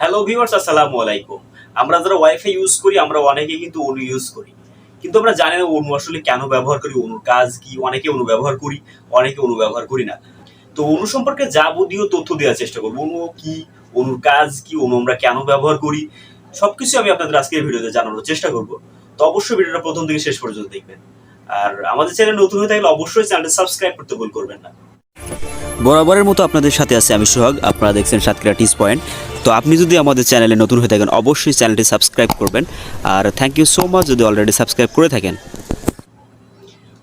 Hello viewers আসসালামু আলাইকুম। আমরা যারা ওয়াইফাই ইউজ করি, আমরা অনেকে কিন্তু অনু ইউজ করি। কিন্তু আমরা জানি না অনু আসলে কেন ব্যবহার করি অনুর কাজ কি? অনেকে অনু ব্যবহার করি, অনেকে অনু ব্যবহার করি না। তো অনু সম্পর্কে যাবতীয় তথ্য দেওয়ার চেষ্টা করব। অনু কি? অনুর কাজ কি? অনু আমরা কেন ব্যবহার করি? সবকিছু আমি আপনাদের আজকের ভিডিওতে জানানোর চেষ্টা করব। তো অবশ্যই ভিডিওটা প্রথম থেকে শেষ পর্যন্ত দেখবেন। আর আমাদের চ্যানেল নতুন হয়ে থাকলে অবশ্যই চ্যানেলটা সাবস্ক্রাইব করতে ভুল করবেন না। বরাবরের মতো আপনাদের সাথে আছে আমি সোহাগ, আপনারা দেখছেন সাতক্ষীরা টিস পয়েন্ট। তো আপনি যদি আমাদের চ্যানেলে নতুন হয়ে থাকেন, অবশ্যই চ্যানেলটি সাবস্ক্রাইব করবেন। আর থ্যাংক ইউ সো মাচ যদি অলরেডি সাবস্ক্রাইব করে থাকেন।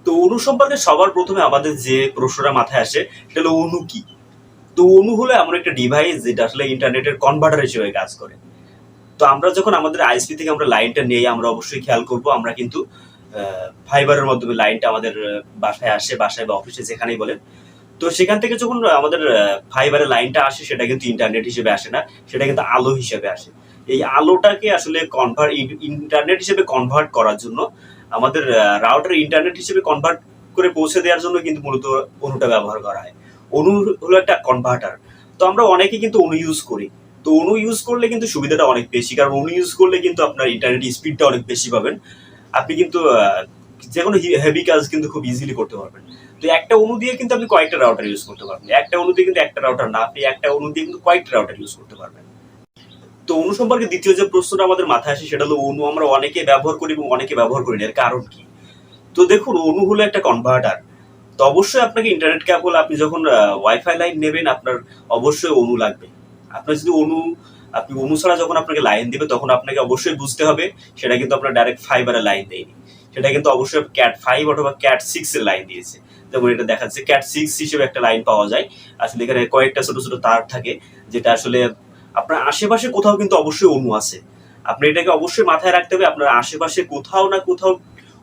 তো অনু সম্পর্কে সবার প্রথমে আমাদের যে প্রশ্নটা মাথায় আসে, সেটা হলো অনু কি? তো অনু হলো এমন একটা ডিভাইস যেটা আসলে ইন্টারনেটের কনভার্টার হিসেবে কাজ করে। তো আমরা যখন আমাদের আইএসপি থেকে আমরা লাইনটা নেই, আমরা অবশ্যই খেয়াল করব, আমরা কিন্তু ফাইবারের মাধ্যমে লাইনটা আমাদের বাসায় আসে, বাসায় বা অফিসে যেখানেই বলেন। তো সেখান থেকে যখন আমাদের ফাইবারের লাইনটা আসে, সেটা কিন্তু ইন্টারনেট হিসেবে আসে না, সেটা কিন্তু আলো হিসেবে আসে। এই আলোটাকে আসলে কনভার্ট ইন্টারনেট হিসেবে কনভার্ট করার জন্য, আমাদের রাউটার ইন্টারনেট হিসেবে কনভার্ট করে পৌঁছে দেওয়ার জন্য কিন্তু মূলত অনুটা ব্যবহার করা হয়। অনু হলো একটা কনভার্টার তো আমরা অনেকে কিন্তু অনু ইউজ করি। তো অনু ইউজ করলে কিন্তু সুবিধাটা অনেক বেশি, কারণ অনু ইউজ করলে কিন্তু আপনার ইন্টারনেট স্পিডটা অনেক বেশি পাবেন। আপনি কিন্তু যে কোনো হেভি কাজ কিন্তু খুব ইজিলি করতে পারবেন। তো একটা অনু দিয়ে কিন্তু আপনি কয়েকটা রাউটার ইউজ করতে পারবেন। একটা অনু দিয়ে কিন্তু একটা রাউটার না, আপনি একটা অনু দিয়ে কিন্তু কয়েকটা রাউটার ইউজ করতে পারবেন। তো অনু সম্পর্কে দ্বিতীয় যে প্রশ্নটা আমাদের মাথায় আসে, সেটা হলো অনু আমরা অনেকে ব্যবহার করি এবং অনেকে ব্যবহার করি না, এর কারণ কি? তো দেখুন অনু হলো একটা কনভার্টার তো অবশ্যই আপনাকে ইন্টারনেট কেবল আপনি যখন ওয়াইফাই লাইন নেবেন, আপনার অবশ্যই অনু লাগবে। আপনার যদি অনু আপনি অনু ছাড়া যখন আপনাকে লাইন দিবে, তখন আপনাকে অবশ্যই বুঝতে হবে, সেটা কিন্তু আপনার ডাইরেক্ট ফাইবারের লাইন দেয়নি। সেটা কিন্তু অবশ্যই ক্যাট ফাইভ অথবা ক্যাট সিক্স এর লাইন দিয়েছে। যেমন এটা দেখাচ্ছে ক্যাট সিক্স হিসেবে একটা লাইন পাওয়া যায়। আসলে এখানে কয়েকটা ছোট ছোট তার থাকে, যেটা আসলে আপনার আশেপাশে কোথাও কিন্তু অবশ্যই অনু আছে। আপনি এটাকে অবশ্যই মাথায় রাখতে হবে, আপনার আশেপাশে কোথাও না কোথাও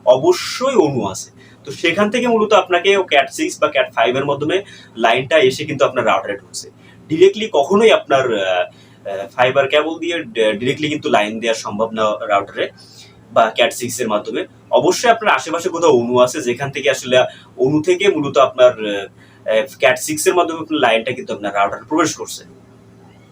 অবশ্যই অনু আছে। তো সেখান থেকে মূলত আপনাকে ক্যাট সিক্স বা ক্যাট ফাইভ এর মাধ্যমে লাইনটা এসে কিন্তু আপনার রাউটারে ঢুকছে। ডিরেক্টলি কখনোই আপনার ফাইবার কেবল দিয়ে ডিরেক্টলি কিন্তু লাইন দেওয়া সম্ভব না রাউটারে বা ক্যাট সিক্স এর মাধ্যমে। অবশ্যই আপনার আশেপাশে কোথাও অনু আছে, যেখান থেকে আসলে অনু থেকে মূলত আপনার ক্যাট সিক্স এর মাধ্যমে আপনার লাইনটা কিন্তু আপনার রাউটারে প্রবেশ করছে।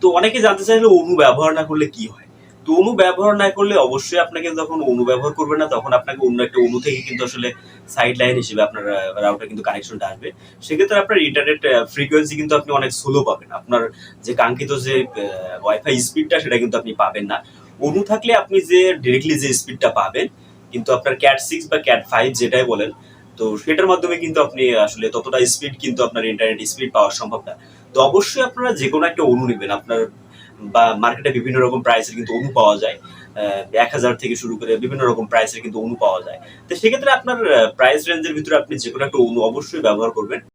তো অনেকে জানতে চাইলে অনু ব্যবহার না করলে কি হয়? তো অনু ব্যবহার না করলে অবশ্যই আপনাকে যখন অনু ব্যবহার করবেন না, তখন আপনাকে অন্য একটা অনু থেকে কিন্তু আসলে সাইড লাইন হিসেবে আপনার রাউটার কিন্তু কানেকশনটা আসবে। সেক্ষেত্রে আপনার ইন্টারনেট ফ্রিকোয়েন্সি কিন্তু আপনি অনেক স্লো পাবেন। আপনার যে কাঙ্ক্ষিত যে ওয়াইফাই স্পিডটা সেটা কিন্তু আপনি পাবেন না। অনু থাকলে আপনি যে ডিরেক্টলি যে স্পিডটা পাবেন, কিন্তু আপনার ক্যাট সিক্স বা ক্যাট ফাইভ যেটাই বলেন, তো সেটার মাধ্যমে কিন্তু আপনি আসলে ততটা স্পিড কিন্তু আপনার ইন্টারনেট স্পিড পাওয়া সম্ভব না। তো অবশ্যই আপনারা যে কোনো একটা অনু নেবেন। আপনার বা মার্কেটে বিভিন্ন রকম প্রাইসের কিন্তু অনু পাওয়া যায়। এক হাজার থেকে শুরু করে বিভিন্ন রকম প্রাইসের কিন্তু অনু পাওয়া যায়। তো সেক্ষেত্রে আপনার প্রাইস রেঞ্জের ভিতরে আপনি যে কোনো একটা অনু অবশ্যই ব্যবহার করবেন।